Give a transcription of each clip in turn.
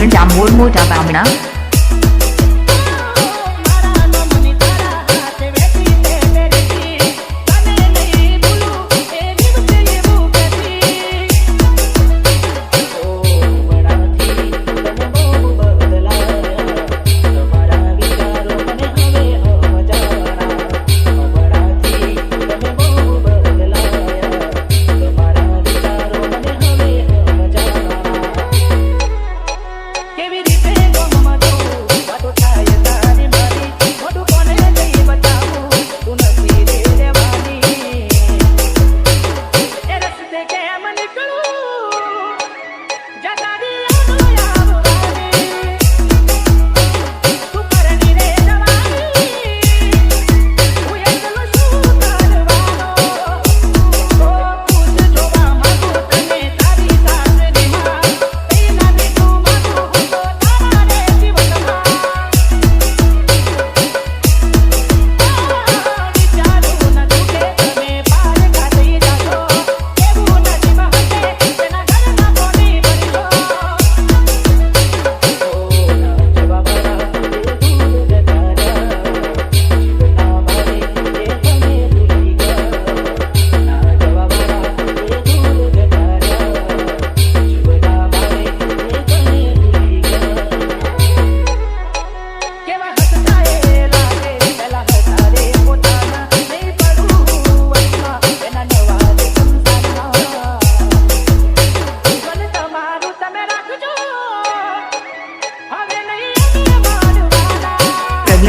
그냥 뭘 못잡았나?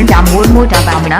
mình đã muốn mua cho vào mình đó